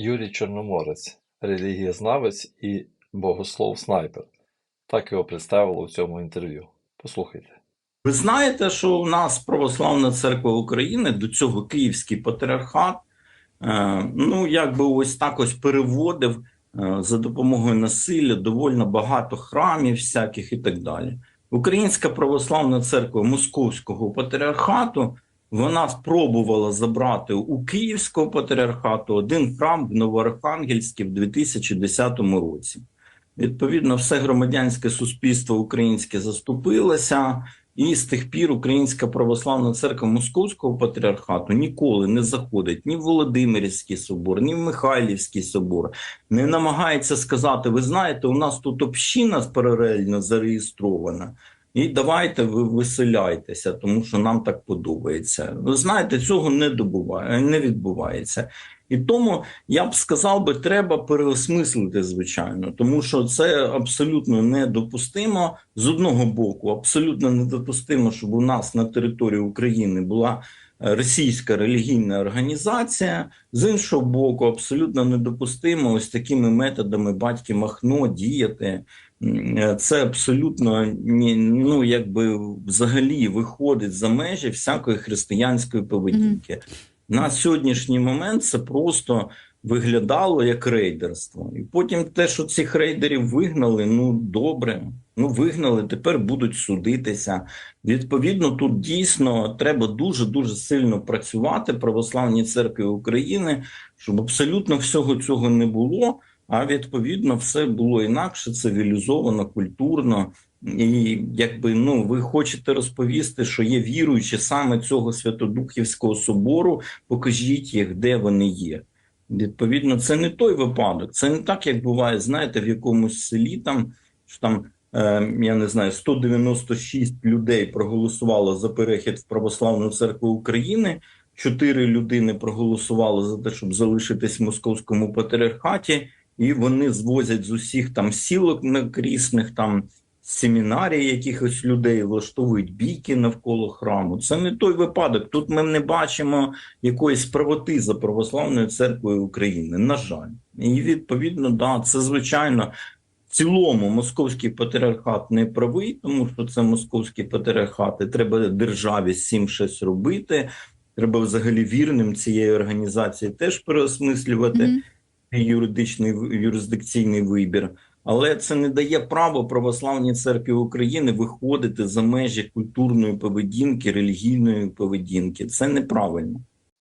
Юрій Чорноморець, релігієзнавець і богослов-снайпер. Так його представили у цьому інтерв'ю. Послухайте. Ви знаєте, що у нас Православна Церква України до цього Київський патріархат, е, ну якби ось так ось переводив е, за допомогою насилля доволі багато храмів, всяких і так далі. Українська православна церква Московського патріархату вона спробувала забрати у Київського патріархату один храм в Новоархангельській в 2010 році. Відповідно, все громадянське суспільство українське заступилося, і з тих пір Українська православна церква Московського патріархату ніколи не заходить ні в Володимирський собор, ні в Михайлівський собор, не намагається сказати: ви знаєте, у нас тут община паралельно зареєстрована. І давайте ви виселяйтеся, тому що нам так подобається. Ви знаєте, цього не добуває, не відбувається. І тому я б сказав би, треба переосмислити, звичайно, тому що це абсолютно недопустимо з одного боку, абсолютно недопустимо, щоб у нас на території України була російська релігійна організація. З іншого боку, абсолютно недопустимо ось такими методами батьки Махно діяти. Це абсолютно ну якби взагалі виходить за межі всякої християнської поведінки. На сьогоднішній момент це просто виглядало як рейдерство. І потім те, що цих рейдерів вигнали, ну добре. Ну, вигнали, тепер будуть судитися. Відповідно, тут дійсно треба дуже дуже сильно працювати православній церкві України, щоб абсолютно всього цього не було. А відповідно, все було інакше, цивілізовано, культурно. І якби ну ви хочете розповісти, що є віруючі саме цього Святодухівського собору, покажіть їх, де вони є. Відповідно, це не той випадок. Це не так, як буває, знаєте, в якомусь селі там що там. Е, Я не знаю, 196 людей проголосувало за перехід в Православну церкву України. Чотири людини проголосували за те, щоб залишитись в московському патріархаті, і вони звозять з усіх там сілок накрісних, там семінарій якихось людей, влаштовують бійки навколо храму. Це не той випадок. Тут ми не бачимо якоїсь правоти за православною церквою України. На жаль, і відповідно, да, це звичайно. Цілому московський патріархат не правий, тому що це московський патріархат, і треба державі з цим щось робити. Треба взагалі вірним цієї організації теж переосмислювати Мгм. юридичний юрисдикційний вибір. Але це не дає право православній церкві України виходити за межі культурної поведінки, релігійної поведінки. Це неправильно.